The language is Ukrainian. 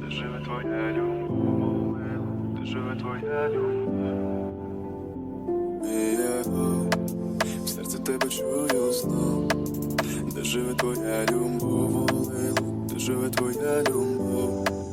Де живе твоя любов, де живе твоя любов. Я в серці тебе чую знов, де живе твоя любов, Олег, де живе твоя любов.